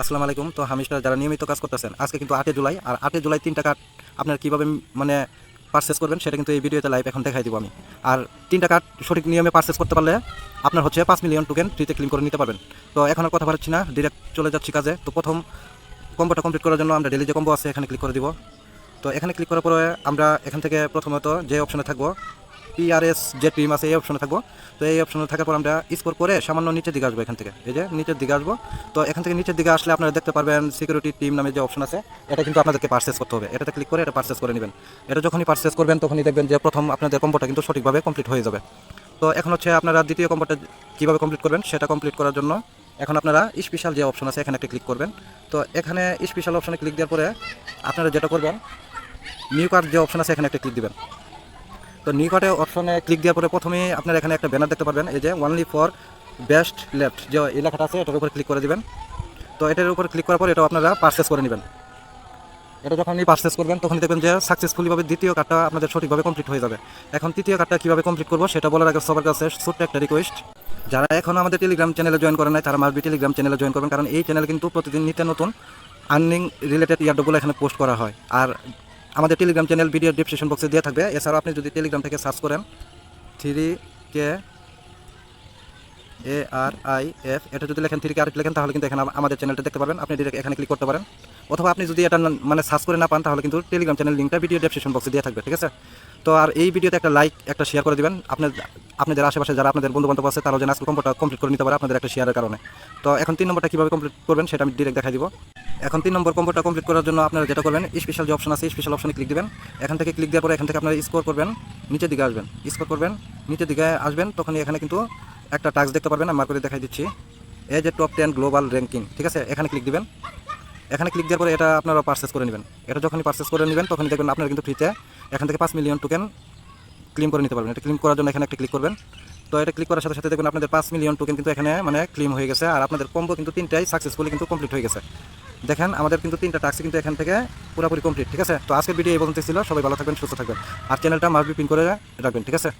আসসালামু আলাইকুম। তো হামিস্টার যারা নিয়মিত কাজ করতেছেন, আজকে কিন্তু আটই জুলাই, আর আটই জুলাই তিনটা কার্ড আপনার কীভাবে মানে পারচেস করবেন সেটা কিন্তু এই ভিডিওতে লাইভ এখন দেখাই দিব আমি। আর তিনটা কার্ড সঠিক নিয়মে পারচেস করতে পারলে আপনার হচ্ছে পাঁচ মিলিয়ন টোকেন ফ্রিতে ক্লিন করে নিতে পারবেন। তো এখন আর কথা বাড়ছি না ডিরেক্ট চলে যাচ্ছি কাজে। তো প্রথম কম্বোটা কমপ্লিট করার জন্য আমরা ডেলি যে কম্বো আছে, এখানে ক্লিক করে দিব। তো এখানে ক্লিক করার পরে আমরা এখান থেকে প্রথমত যে অপশনে থাকব পিআরএস যে টিম আছে এই অপশনে থাকব। তো এই অপশনে থাকার পর আমরা স্কোর করে সামান্য নিচের দিকে আসব এখান থেকে। এই যে নিচের দিকে আসব। তো এখান থেকে নিচের দিকে আসলে আপনারা দেখতে পারবেন সিকিউরিটি টিম নামে যে অপশন আছে, এটা কিন্তু আপনাদেরকে পারচেস করতে হবে। এটাতে ক্লিক করে এটা পারচেস করে নেবেন। এটা যখনই পারচেস করবেন, তখনই দেখবেন যে প্রথম আপনাদের কম্বোটা কিন্তু সঠিকভাবে কমপ্লিট হয়ে যাবে। তো এখন হচ্ছে আপনারা দ্বিতীয় কম্বোটা কীভাবে কমপ্লিট করবেন, সেটা কমপ্লিট করার জন্য এখন আপনারা স্পেশাল যে অপশন আছে, এখানে একটা ক্লিক করবেন। তো এখানে স্পেশাল অপশনে ক্লিক দেওয়ার পরে আপনারা যেটা করবেন নিউ কার্ড যে অপশন আছে, এখানে একটা ক্লিক দিবেন। তো কার্ডে অপশনে ক্লিক দেওয়ার পরে প্রথমেই আপনারা এখানে একটা ব্যানার দেখতে পারবেন। এই যে ওনলি ফর বেস্ট লেফট যে এই লেখাটা আছে, এটার উপর ক্লিক করে দেবেন। তো এটার উপর ক্লিক করার পর এটা আপনারা পারচেস করে নেবেন। এটা যখন আপনি পারচেস করবেন, তখন দেখবেন যে সাকসেসফুলিভাবে দ্বিতীয় কার্ডটা আপনাদের সঠিকভাবে কমপ্লিট হয়ে যাবে। এখন তৃতীয় কার্ডটা কীভাবে কমপ্লিট করব, সেটা বলার আগে সবার কাছে ছোট্ট একটা রিকোয়েস্ট যারা এখন আমাদের টেলিগ্রাম চ্যানেলে জয়েন করেন নাই, তারা মাসবি টেলিগ্রাম চ্যানেলে জয়েন করবেন, কারণ এই চ্যানেল কিন্তু প্রতিদিন নিত্য নতুন আর্নিং রিলেটেড ইয়ারডগুলো এখানে পোস্ট করা হয়। আর আমাদের টেলিগ্রাম চ্যানেল ভিডিও ডিসক্রিপশন বক্সে দেওয়া থাকবে। এছাড়াও আপনি যদি টেলিগ্রাম থেকে সার্চ করেন three K A R I F এটা যদি লেখেন থ্রি কে আর লেখেন, তাহলে কিন্তু এখানে আমাদের চ্যানেলটা দেখতে পারবেন। আপনি ডিরেক্ট এখানে ক্লিক করতে পারেন। অথবা আপনি যদি এটা মানে সার্চ করে না পান, তাহলে কিন্তু টেলিগ্রাম চ্যানেল লিঙ্কটা ভিডিও ডেসক্রিপশন বক্সে দিয়ে থাকবে, ঠিক আছে? তো আর এই ভিডিওতে একটা লাইক একটা শেয়ার করে দিবেন। আপনার, আপনাদের আশেপাশে যারা আপনাদের বন্ধু বান্ধব আছে, তারাও যেন আজকে কম্পিউটার কমপ্লিট করে নিতে পারে আপনাদের একটা শেয়ারের কারণে। তো এখন তিন নম্বরটা কীভাবে কমপ্লিট করবেন, সেটা আমি ডিরেক্ট দেখাই দিব। এখন তিন নম্বর কম্পিউটার কমপ্লিট করার জন্য আপনারা যেটা করবেন স্পেশাল যে অপশন আছে স্পেশাল অপশনে ক্লিক দেবেন। এখান থেকে ক্লিক দেওয়ার পরে এখান থেকে আপনারা স্কোর করবেন, নিচের দিকে আসবেন। স্কোর করবেন, নিচের দিকে আসবেন, তখনই এখানে কিন্তু একটা টাস্ক দেখতে পারবেন, আমি করে দেখাই দিচ্ছি। এই যে টপ টেন গ্লোবাল র্যাঙ্কিং ঠিক আছে? এখানে ক্লিক দিবেন। এখানে ক্লিক দেওয়ার পরে এটা আপনারা পারচেস করে নেবেন। এটা যখনই পারচেস করে নেবেন, তখনই দেখবেন আপনারা কিন্তু ফ্রিতে এখান থেকে পাঁচ মিলিয়ন টোকেন ক্লিম করে নিতে পারবেন। এটা ক্লিম করার জন্য এখানে একটা ক্লিক করবেন। তো এটা ক্লিক করার সাথে সাথে দেখবেন আপনাদের পাঁচ মিলিয়ন টোকেন কিন্তু এখানে মানে ক্লিম হয়ে গেছে আর আপনাদের কম্বো কিন্তু তিনটাই সাকসেসফুলি কিন্তু কমপ্লিট হয়ে গেছে। দেখেন, আমাদের কিন্তু তিনটা টাস্ক কিন্তু এখান থেকে পুরোপুরি কমপ্লিট ঠিক আছে? তো আজকের ভিডিও এই পর্যন্ত ছিল। সবাই ভালো থাকবেন, সুস্থ থাকবেন। আর চ্যানেলটা মাস্ট বি পিন করে রাখবেন, ঠিক আছে?